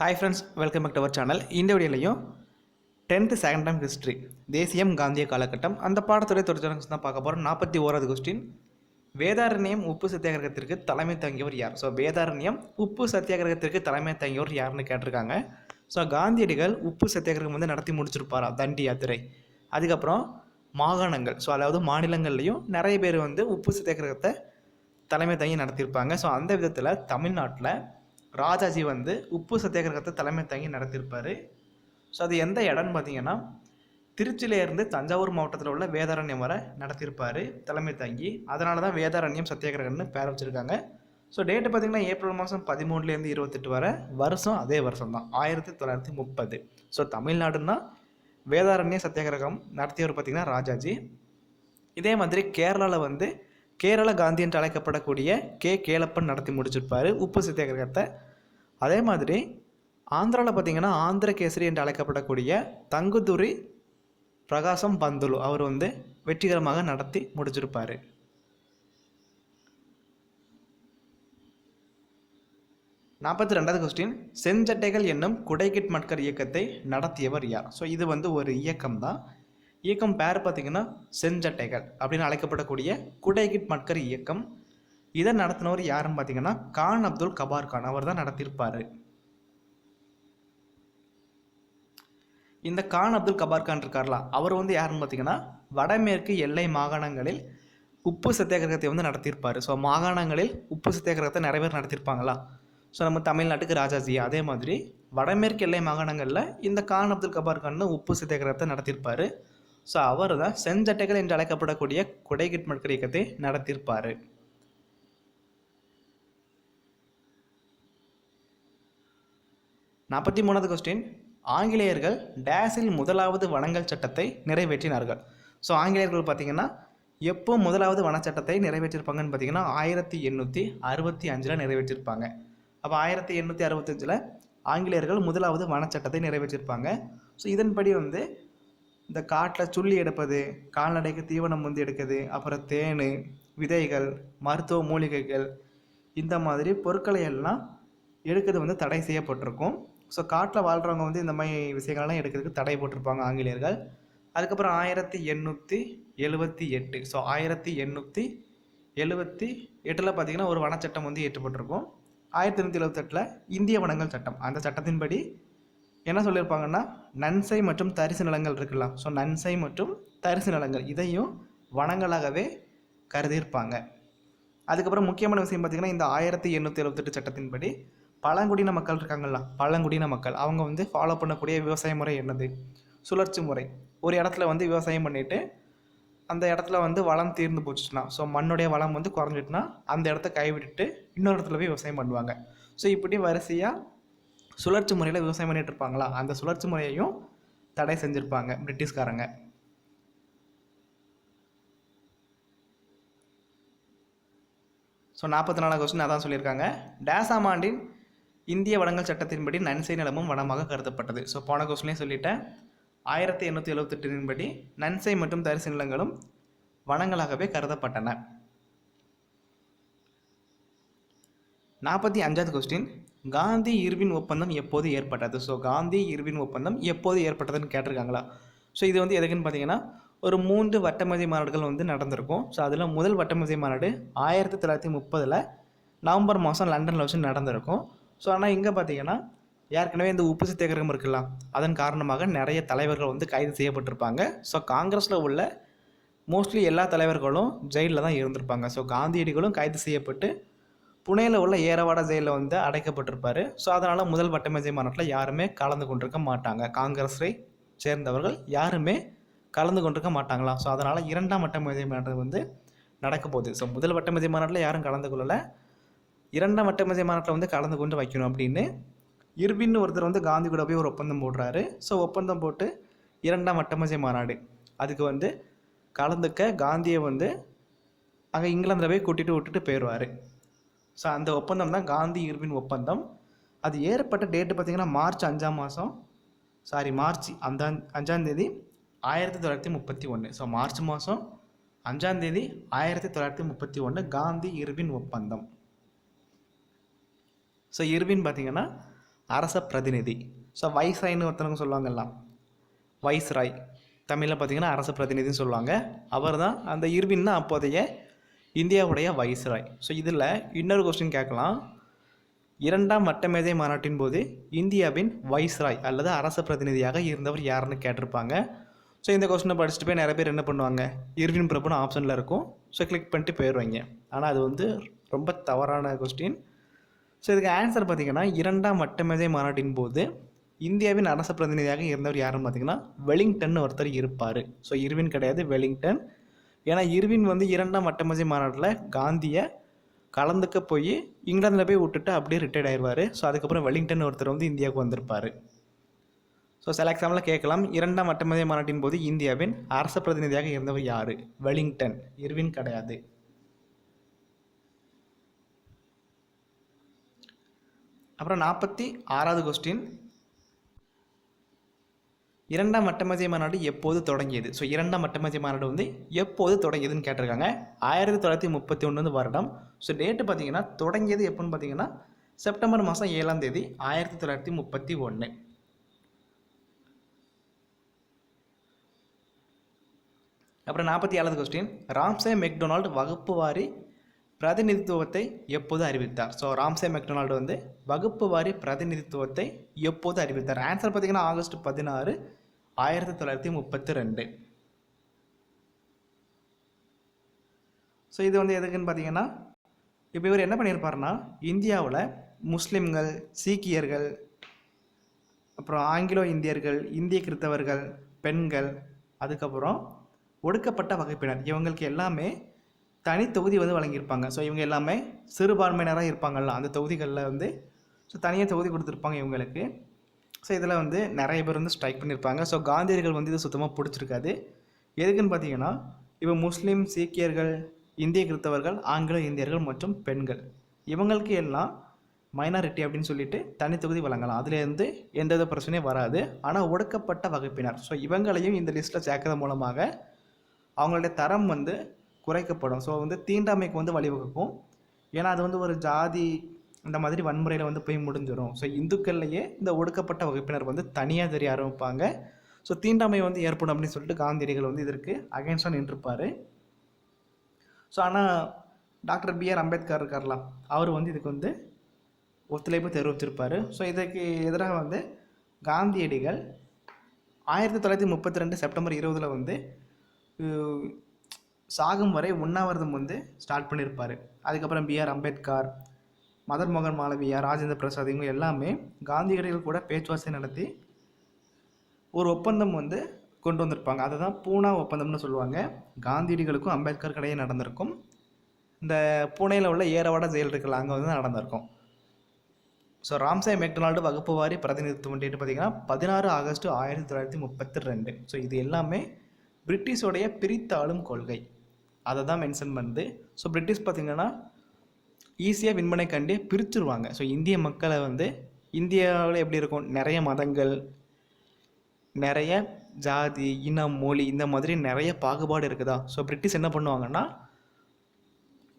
Hi friends welcome back to our channel இந்த வீடியோலையும் tenth second time history தேசியம் காந்திய காலகட்டம் அந்த பாடத்துடைய தொடர்ச்சி தான் பார்க்க போகிறோம் நாற்பத்தி ஓராவது கொஸ்டின் வேதாரண்யம் உப்பு சத்தியாகிரகத்திற்கு தலைமை தங்கியவர் யார்? ஸோ வேதாரண்யம் உப்பு சத்தியாகிரகத்திற்கு தலைமை தங்கியவர் யாருன்னு கேட்டிருக்காங்க. ஸோ காந்தியடிகள் உப்பு சத்தியாகிரகம் வந்து நடத்தி முடிச்சிருப்பாரா? தண்டி யாத்திரை. அதுக்கப்புறம் மாகாணங்கள். ஸோ அதாவது மாநிலங்கள்லேயும் நிறைய பேர் வந்து உப்பு சத்தியாகிரகத்தை தலைமை தங்கி நடத்தியிருப்பாங்க. ஸோ அந்த விதத்தில் தமிழ்நாட்டில் ராஜாஜி வந்து உப்பு சத்தியாகிரகத்தை தலைமை தாங்கி நடத்தியிருப்பார். ஸோ அது எந்த இடம்னு பார்த்தீங்கன்னா திருச்சியிலேருந்து தஞ்சாவூர் மாவட்டத்தில் உள்ள வேதாரண்யம் வரை நடத்தியிருப்பார் தலைமை தாங்கி. அதனால தான் வேதாரண்யம் சத்தியாகிரகம்னு பேர் வச்சுருக்காங்க. ஸோ டேட்டு பார்த்தீங்கன்னா ஏப்ரல் மாதம் பதிமூணுலேருந்து இருபத்தெட்டு வரை வருஷம் அதே வருஷம் தான். ஆயிரத்தி தொள்ளாயிரத்தி முப்பது. ஸோ தமிழ்நாடுன்னா வேதாரண்ய சத்தியாகிரகம் நடத்தியவர் பார்த்திங்கன்னா ராஜாஜி. இதே மாதிரி கேரளாவில் வந்து கேரள காந்தி என்று அழைக்கப்படக்கூடிய கே. கேளப்பன் நடத்தி முடிச்சிருப்பார். உப்பு சத்தியாகிரகத்தை. அதே மாதிரி ஆந்திராவில் பார்த்தீங்கன்னா ஆந்திர கேசரி என்று அழைக்கப்படக்கூடிய தங்குதுரி பிரகாசம் பந்துலு அவர் வந்து வெற்றிகரமாக நடத்தி முடிச்சிருப்பார். நாற்பத்தி ரெண்டாவது கொஸ்டின் செஞ்சட்டைகள் என்னும் குடைகிட் மட்கர் இயக்கத்தை நடத்தியவர் யார்? ஸோ இது வந்து ஒரு இயக்கம் தான் இயக்கம் பேர் பார்த்தீங்கன்னா செஞ்சட்டைகள் அப்படின்னு அழைக்கப்படக்கூடிய குடைகிட் மட்கர் இயக்கம். இதை நடத்தினவர் யாருன்னு பார்த்தீங்கன்னா கான் அப்துல் கபார் கான். அவர் தான் நடத்தியிருப்பார். இந்த கான் அப்துல் கபார் கான் இருக்கார்ல அவர் வந்து யாருன்னு பார்த்தீங்கன்னா வடமேற்கு எல்லை மாகாணங்களில் உப்பு சத்தியாகிரகத்தை வந்து நடத்தியிருப்பார். ஸோ மாகாணங்களில் உப்பு சத்தியாகிரகத்தை நிறைய பேர் நடத்தியிருப்பாங்களா ஸோ நம்ம தமிழ்நாட்டுக்கு ராஜாஜி அதே மாதிரி வடமேற்கு எல்லை மாகாணங்களில் இந்த கான் அப்துல் கபார் கான் உப்பு சத்தியாகிரகத்தை நடத்தியிருப்பார். ஸோ அவர் தான் செஞ்சட்டைகள் என்று அழைக்கப்படக்கூடிய குடைகிட் மட்கர் இயக்கத்தை நடத்தியிருப்பார். நாற்பத்தி மூணாவது கொஸ்டின் ஆங்கிலேயர்கள் டேஸில் முதலாவது வனங்கள் சட்டத்தை நிறைவேற்றினார்கள். ஸோ ஆங்கிலேயர்கள் பார்த்தீங்கன்னா எப்போ முதலாவது வனச்சட்டத்தை நிறைவேற்றிருப்பாங்கன்னு பார்த்தீங்கன்னா ஆயிரத்தி எண்ணூற்றி அறுபத்தி அஞ்சில் நிறைவேற்றிருப்பாங்க. அப்போ ஆயிரத்தி எண்ணூற்றி அறுபத்தஞ்சில் ஆங்கிலேயர்கள் முதலாவது வனச்சட்டத்தை நிறைவேற்றிருப்பாங்க. ஸோ இதன்படி வந்து இந்த காட்டில் சுள்ளி எடுப்பது கால்நடைக்கு தீவனம் வந்து எடுக்கிறது அப்புறம் தேன் விதைகள் மருத்துவ மூலிகைகள் இந்த மாதிரி பொருட்களை எல்லாம் எடுக்கிறது வந்து தடை செய்யப்பட்டிருக்கும். ஸோ காட்டில் வாழ்கிறவங்க வந்து இந்த மாதிரி விஷயங்கள்லாம் எடுக்கிறதுக்கு தடை போட்டிருப்பாங்க ஆங்கிலேயர்கள். அதுக்கப்புறம் ஆயிரத்தி எண்ணூற்றி எழுபத்தி எட்டு ஸோ ஆயிரத்தி எண்ணூற்றி எழுபத்தி எட்டில் பார்த்தீங்கன்னா ஒரு வனச்சட்டம் வந்து ஏற்றப்பட்டிருக்கும் ஆயிரத்தி எண்ணூற்றி எழுபத்தெட்டில் இந்திய வனங்கள் சட்டம். அந்த சட்டத்தின்படி என்ன சொல்லியிருப்பாங்கன்னா நன்சை மற்றும் தரிசு நிலங்கள் இருக்கலாம். ஸோ நன்சை மற்றும் தரிசு நிலங்கள் இதையும் வனங்களாகவே கருதியிருப்பாங்க. அதுக்கப்புறம் முக்கியமான விஷயம் பார்த்திங்கன்னா இந்த ஆயிரத்தி எண்ணூற்றி எழுபத்தெட்டு சட்டத்தின்படி பழங்குடியின மக்கள் இருக்காங்கல்ல பழங்குடியின மக்கள் அவங்க வந்து ஃபாலோ பண்ணக்கூடிய விவசாய முறை என்னது? சுழற்சி முறை. ஒரு இடத்துல வந்து விவசாயம் பண்ணிவிட்டு அந்த இடத்துல வந்து வளம் தீர்ந்து போச்சுன்னா ஸோ மண்ணுடைய வளம் வந்து குறைஞ்சிட்டுனா அந்த இடத்த கைவிட்டுட்டு இன்னொரு இடத்துல போய் விவசாயம் பண்ணுவாங்க. ஸோ இப்படி வரிசையாக சுழற்சி முறையில் விவசாயம் பண்ணிட்டு இருப்பாங்களா? அந்த சுழற்சி முறையையும் தடை செஞ்சுருப்பாங்க பிரிட்டிஷ்காரங்க. ஸோ நாற்பத்தி நாலாம் கொஸ்டின் அதான் சொல்லியிருக்காங்க. டேசாம் ஆண்டின் இந்திய வளங்கள் சட்டத்தின்படி நன்சை நிலமும் வனமாக கருதப்பட்டது. ஸோ போன கொஸ்டின்லேயும் சொல்லிட்டேன். ஆயிரத்தி எண்ணூற்றி எழுபத்தெட்டின் படி நன்சை மற்றும் தரிசு நிலங்களும் வனங்களாகவே கருதப்பட்டன. நாற்பத்தி அஞ்சாவது கொஸ்டின் காந்தி இர்வின் ஒப்பந்தம் எப்போது ஏற்பட்டது? ஸோ காந்தி இர்வின் ஒப்பந்தம் எப்போது ஏற்பட்டதுன்னு கேட்டிருக்காங்களா? ஸோ இது வந்து எதுக்குன்னு பார்த்தீங்கன்னா ஒரு மூன்று வட்டமதி மாநாடுகள் வந்து நடந்திருக்கும். ஸோ அதில் முதல் வட்டமதி மாநாடு ஆயிரத்தி தொள்ளாயிரத்தி முப்பதில் நவம்பர் மாதம் லண்டனில் வச்சு நடந்திருக்கும். ஸோ ஆனால் இங்கே பார்த்தீங்கன்னா ஏற்கனவே இந்த உப்பு சத்தியாகிரகம் இருக்கலாம் அதன் காரணமாக நிறைய தலைவர்கள் வந்து கைது செய்யப்பட்டிருப்பாங்க. ஸோ காங்கிரஸில் உள்ள மோஸ்ட்லி எல்லா தலைவர்களும் ஜெயிலில் தான் இருந்திருப்பாங்க. ஸோ காந்தியடிகளும் கைது செய்யப்பட்டு புனேயில் உள்ள ஏரவாடா ஜெயிலில் வந்து அடைக்கப்பட்டிருப்பார். ஸோ அதனால் முதல் வட்டமேஜை மாநாட்டில் யாருமே கலந்து கொண்டிருக்க மாட்டாங்க. காங்கிரஸை சேர்ந்தவர்கள் யாருமே கலந்து கொண்டிருக்க மாட்டாங்களாம் ஸோ அதனால் இரண்டாம் வட்டமேஜை மாநாடு வந்து நடக்க போகுது. ஸோ முதல் வட்டமேஜை மாநாட்டில் யாரும் கலந்து கொள்ளலை. இரண்டாம் வட்டமேஜை மாநாட்டில் வந்து கலந்து கொண்டு வைக்கணும் அப்படின்னு இர்வின்னு ஒருத்தர் வந்து காந்தி கூட போய் ஒரு ஒப்பந்தம் போடுறாரு. ஸோ ஒப்பந்தம் போட்டு இரண்டாம் வட்டமேஜை மாநாடு. அதுக்கு வந்து கலந்துக்க காந்தியை வந்து அங்கே இங்கிலாந்தில் போய் கூட்டிகிட்டு விட்டுட்டு போயிடுவார் ஸோ அந்த ஒப்பந்தம் தான் காந்தி இர்வின் ஒப்பந்தம். அது ஏற்பட்ட டேட்டு பார்த்திங்கன்னா மார்ச் அஞ்சாம் மாதம் சாரி மார்ச் அந்த அஞ்சாந்தேதி ஆயிரத்தி தொள்ளாயிரத்தி முப்பத்தி ஒன்று ஸோ மார்ச் மாதம் அஞ்சாந்தேதி ஆயிரத்தி தொள்ளாயிரத்தி முப்பத்தி ஒன்று காந்தி இருவின் ஒப்பந்தம். ஸோ இருவின் பார்த்தீங்கன்னா அரச பிரதிநிதி. ஸோ வைஸ்ராய்னு ஒருத்தவங்க சொல்லுவாங்கல்லாம் வைஸ்ராய். தமிழில் பார்த்தீங்கன்னா அரச பிரதிநிதின்னு சொல்லுவாங்க. அவர் தான் அந்த இர்வின் தான் அப்போதைய இந்தியாவுடைய வைஸ்ராய் ஸோ இதில் இன்னொரு கொஸ்டின் கேட்கலாம். இரண்டாம் வட்டமேதை மாநாட்டின் போது இந்தியாவின் வைஸ்ராய் அல்லது அரச பிரதிநிதியாக இருந்தவர் யாருன்னு கேட்டிருப்பாங்க. ஸோ இந்த கொஸ்டினை படிச்சுட்டு போய் நிறைய பேர் என்ன பண்ணுவாங்க? இர்வின் பிரபுன்னு ஆப்ஷனில் இருக்கும். ஸோ கிளிக் பண்ணிட்டு போயிடுவாங்க. ஆனால் அது வந்து ரொம்ப தவறான கொஸ்டின் ஸோ இதுக்கு ஆன்சர் பார்த்தீங்கன்னா இரண்டாம் வட்டமேதை மாநாட்டின் போது இந்தியாவின் அரச பிரதிநிதியாக இருந்தவர் யாருன்னு பார்த்தீங்கன்னா வெலிங்டன் ஒருத்தர் இருப்பார். ஸோ இர்வின் கிடையாது வெலிங்டன் ஏன்னா இர்வின் வந்து இரண்டாம் வட்டமேதை மாநாட்டில் காந்தியை கலந்துக்க போய் இங்கிலாந்தில் போய் விட்டுட்டு அப்படியே ரிட்டையர்ட் ஆயிடுவார் ஸோ அதுக்கப்புறம் வெலிங்டன் ஒருத்தர் வந்து இந்தியாவுக்கு வந்திருப்பார். ஸோ சில எக்ஸாம்பிள் கேட்கலாம். இரண்டாம் வட்டமேதை மாநாட்டின் போது இந்தியாவின் அரச பிரதிநிதியாக இருந்தவர் யார்? வெலிங்டன் இர்வின் கிடையாது. அப்புறம் நாற்பத்தி ஆறாவது கொஸ்டின் இரண்டாம் வட்டமேஜை மாநாடு எப்போது தொடங்கியது? ஸோ இரண்டாம் வட்டமேஜை மாநாடு வந்து எப்போது தொடங்கியதுன்னு கேட்டிருக்காங்க. ஆயிரத்தி தொள்ளாயிரத்தி முப்பத்தி ஒன்று வருடம். ஸோ டேட்டு பார்த்தீங்கன்னா தொடங்கியது எப்போன்னு பார்த்தீங்கன்னா செப்டம்பர் மாதம் ஏழாம் தேதி ஆயிரத்தி தொள்ளாயிரத்தி முப்பத்தி ஒன்று. அப்புறம் நாற்பத்தி ஏழாவது கொஸ்டின் ராம்சே மெக்டொனால்டு வகுப்பு வாரி பிரதிநிதித்துவத்தை எப்போது அறிவித்தார்? ஸோ ராம்சே மெக்டொனால்டு வந்து வகுப்பு வாரி பிரதிநிதித்துவத்தை எப்போது அறிவித்தார்? ஆன்சர் பார்த்தீங்கன்னா ஆகஸ்ட் பதினாறு ஆயிரத்தி தொள்ளாயிரத்தி முப்பத்தி ரெண்டு. ஸோ இது வந்து எதுக்குன்னு பார்த்தீங்கன்னா இப்போ இவர் என்ன பண்ணியிருப்பாருன்னா இந்தியாவில் முஸ்லிம்கள் சீக்கியர்கள் அப்புறம் ஆங்கிலோ இந்தியர்கள் இந்திய கிறித்தவர்கள் பெண்கள் அதுக்கப்புறம் ஒடுக்கப்பட்ட வகைப்பினர். இவங்களுக்கு எல்லாமே தனி தொகுதி வந்து வழங்கியிருப்பாங்க. ஸோ இவங்க எல்லாமே சிறுபான்மையினராக இருப்பாங்கல்ல அந்த தொகுதிகளில் வந்து ஸோ தனியாக தொகுதி கொடுத்துருப்பாங்க இவங்களுக்கு. ஸோ இதில் வந்து நிறைய பேர் வந்து ஸ்ட்ரைக் பண்ணியிருப்பாங்க ஸோ காந்தியர்கள் வந்து இது சுத்தமாக பிடிச்சிருக்காது. எதுக்குன்னு பார்த்தீங்கன்னா இப்போ முஸ்லீம் சீக்கியர்கள் இந்திய கிறித்தவர்கள் ஆங்கில இந்தியர்கள் மற்றும் பெண்கள். இவங்களுக்கு எல்லாம் மைனாரிட்டி அப்படின்னு சொல்லிட்டு தனி தொகுதி வழங்கலாம் அதுலேருந்து எந்தவித பிரச்சனையும் வராது. ஆனால் ஒடுக்கப்பட்ட வகுப்பினர். ஸோ இவங்களையும் இந்த லிஸ்ட்டில் சேர்க்கறது மூலமாக அவங்களுடைய தரம் வந்து குறைக்கப்படும். ஸோ வந்து தீண்டாமைக்கு வந்து வழிவகுக்கும். ஏன்னா அது வந்து ஒரு ஜாதி இந்த மாதிரி வன்முறையில் வந்து போய் முடிஞ்சிடும் ஸோ இந்துக்கள்லையே இந்த ஒடுக்கப்பட்ட வகுப்பினர் வந்து தனியாக தெரிய ஆரம்பிப்பாங்க ஸோ தீண்டாமை வந்து ஏற்படும் அப்படின்னு சொல்லிட்டு காந்தியடிகள் வந்து இதற்கு அகேன்ஸ்டாக நின்றுப்பார். ஸோ ஆனால் டாக்டர் பிஆர் அம்பேத்கர் இருக்கார்லாம் அவர் வந்து இதுக்கு வந்து ஒத்துழைப்பு தெரிவிச்சிருப்பார் ஸோ இதற்கு எதிராக வந்து காந்தியடிகள் ஆயிரத்தி தொள்ளாயிரத்தி முப்பத்தி ரெண்டு செப்டம்பர் இருபதில் வந்து சாகும் வரை உண்ணாவிரதம் வந்து ஸ்டார்ட் பண்ணியிருப்பார் அதுக்கப்புறம் பிஆர் அம்பேத்கர் மதன் மோகன் மாளவியா ராஜேந்திர பிரசாத் இவங்க எல்லாமே காந்தியடிகள் கூட பேச்சுவார்த்தை நடத்தி ஒரு ஒப்பந்தம் வந்து கொண்டு வந்திருப்பாங்க. அதை தான் பூனா ஒப்பந்தம்னு சொல்லுவாங்க. காந்தியடிகளுக்கும் அம்பேத்கர் கடையே நடந்திருக்கும். இந்த புனேயில் உள்ள ஏரவாட ஜெயில் இருக்குல்ல அங்கே வந்து நடந்திருக்கும். ஸோ ராம்சே மெக்டொனால்டு வகுப்பு வாரி பிரதிநிதித்துவம் டேட்டு பார்த்தீங்கன்னா பதினாறு ஆகஸ்ட் ஆயிரத்தி தொள்ளாயிரத்தி முப்பத்தி ரெண்டு. ஸோ இது எல்லாமே பிரிட்டிஷோடைய பிரித்தாளும் கொள்கை. அதை தான் மென்ஷன் பண்ணுது. ஸோ பிரிட்டிஷ் பார்த்தீங்கன்னா ஈஸியாக விண்மனை கண்டு பிரிச்சுருவாங்க. ஸோ இந்திய மக்களை வந்து இந்தியாவில் எப்படி இருக்கும்? நிறைய மதங்கள் நிறைய ஜாதி இனம் மொழி இந்த மாதிரி நிறைய பாகுபாடு இருக்குதா? ஸோ பிரிட்டிஷ் என்ன பண்ணுவாங்கன்னா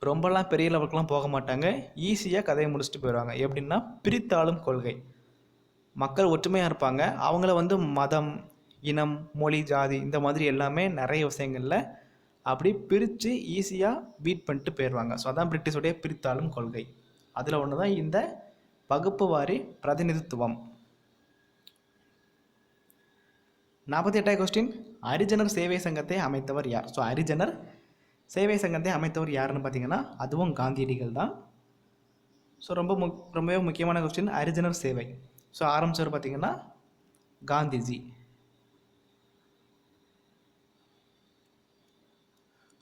ரொம்பலாம் பெரிய லெவலுக்குலாம் போக மாட்டாங்க. ஈஸியாக கதையை முடிச்சுட்டு போயிடுவாங்க. எப்படின்னா பிரித்தாளும் கொள்கை. மக்கள் ஒற்றுமையாக இருப்பாங்க. அவங்கள வந்து மதம் இனம் மொழி ஜாதி இந்த மாதிரி எல்லாமே நிறைய விஷயங்களில் அப்படி பிரித்து ஈஸியாக பீட் பண்ணிட்டு போயிடுவாங்க. ஸோ அதான் பிரிட்டிஷோடைய பிரித்தாளும் கொள்கை. அதில் ஒன்று தான் இந்த வகுப்பு வாரி பிரதிநிதித்துவம். நாற்பத்தி எட்டாவது கொஸ்டின் ஹரிஜனர் சேவை சங்கத்தை அமைத்தவர் யார்? ஸோ ஹரிஜனர் சேவை சங்கத்தை அமைத்தவர் யாருன்னு பார்த்தீங்கன்னா அதுவும் காந்தியடிகள் தான். ஸோ ரொம்ப முக் ரொம்பவே முக்கியமான கொஸ்டின் ஹரிஜனர் சேவை. ஸோ ஆரம்பித்தவர் பார்த்தீங்கன்னா காந்திஜி.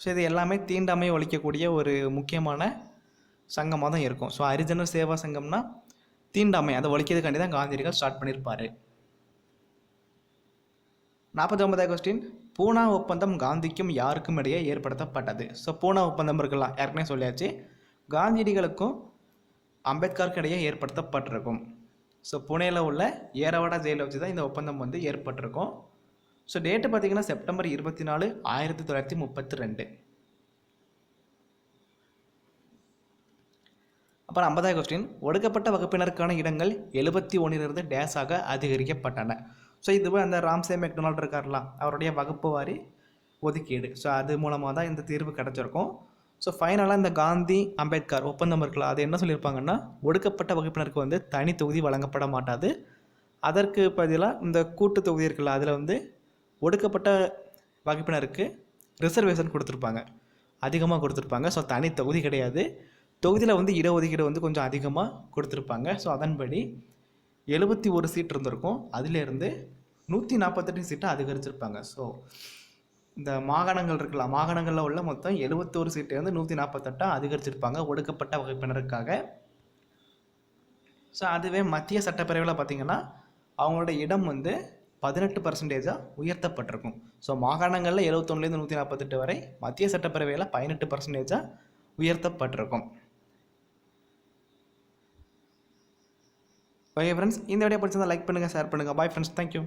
ஸோ இது எல்லாமே தீண்டாமை ஒழிக்கக்கூடிய ஒரு முக்கியமான சங்கமாக தான் இருக்கும். ஸோ ஹரிஜன சேவா சங்கம்னா தீண்டாமை அதை ஒழிக்கிறதுக்காண்டி தான் காந்தியடிகள் ஸ்டார்ட் பண்ணியிருப்பார் நாற்பத்தி ஒன்பதாவது கொஸ்டின் பூனா ஒப்பந்தம் காந்திக்கும் யாருக்கும் இடையே ஏற்படுத்தப்பட்டது. ஸோ பூனா ஒப்பந்தம் இருக்கலாம். ஏற்கனவே சொல்லியாச்சு. காந்தியடிகளுக்கும் அம்பேத்கருக்கும் இடையே ஏற்படுத்தப்பட்டிருக்கும். ஸோ புனேயில் உள்ள ஏரவாடா ஜெயிலை வச்சு தான் இந்த ஒப்பந்தம் வந்து ஏற்பட்டிருக்கும். ஸோ டேட்டு பார்த்தீங்கன்னா செப்டம்பர் இருபத்தி நாலு ஆயிரத்தி தொள்ளாயிரத்தி முப்பத்தி ரெண்டு. அப்புறம் ஐம்பதாவது கொஸ்டின் ஒடுக்கப்பட்ட வகுப்பினருக்கான இடங்கள் எழுபத்தி ஒன்றிலிருந்து டேஸாக அதிகரிக்கப்பட்டன. ஸோ இதுவே அந்த ராம்சே மெக்டொனால்ட் இருக்கார்ல அவருடைய வகுப்பு வாரி ஒதுக்கீடு. ஸோ அது மூலமாக தான் இந்த தீர்வு கிடச்சிருக்கும். ஸோ ஃபைனலாக இந்த காந்தி அம்பேத்கர் ஒப்பந்தம் இருக்குல்ல அது என்ன சொல்லியிருப்பாங்கன்னா ஒடுக்கப்பட்ட வகுப்பினருக்கு வந்து தனி தொகுதி வழங்கப்பட மாட்டாது. அதற்கு பதிலாக இந்த கூட்டு தொகுதி இருக்குல்ல அதில் வந்து ஒடுக்கப்பட்ட வகுப்பினருக்கு ரிசர்வேஷன் கொடுத்துருப்பாங்க. அதிகமாக கொடுத்துருப்பாங்க. ஸோ தனி தொகுதி கிடையாது. தொகுதியில் வந்து இடஒதுக்கீடு வந்து கொஞ்சம் அதிகமாக கொடுத்துருப்பாங்க. ஸோ அதன்படி எழுபத்தி ஒரு சீட் இருந்திருக்கும். அதிலேருந்து நூற்றி நாற்பத்தெட்டு சீட்டை அதிகரிச்சிருப்பாங்க. ஸோ இந்த மாகாணங்கள் இருக்குல்ல மாகாணங்களில் உள்ள மொத்தம் எழுபத்தோரு வந்து நூற்றி நாற்பத்தெட்டாக அதிகரிச்சிருப்பாங்க ஒடுக்கப்பட்ட வகுப்பினருக்காக. ஸோ அதுவே மத்திய சட்டப்பேரவையில் பார்த்தீங்கன்னா அவங்களோட இடம் வந்து பதினெட்டு பர்சன்டேஜாக உயர்த்தப்பட்டிருக்கும். ஸோ மாகாணங்களில் எழுபத்தொன்னுலேருந்து நூற்றி நாற்பத்தெட்டு வரை மத்திய சட்டப்பேரவையில் பதினெட்டு பர்சன்டேஜாக உயர்த்தப்பட்டிருக்கும். ஓகே ஃப்ரெண்ட்ஸ் இந்த வீடியோ பிடிச்சிருந்தா லைக் பண்ணுங்கள் ஷேர் பண்ணுங்கள் பாய் ஃப்ரெண்ட்ஸ் தேங்க்யூ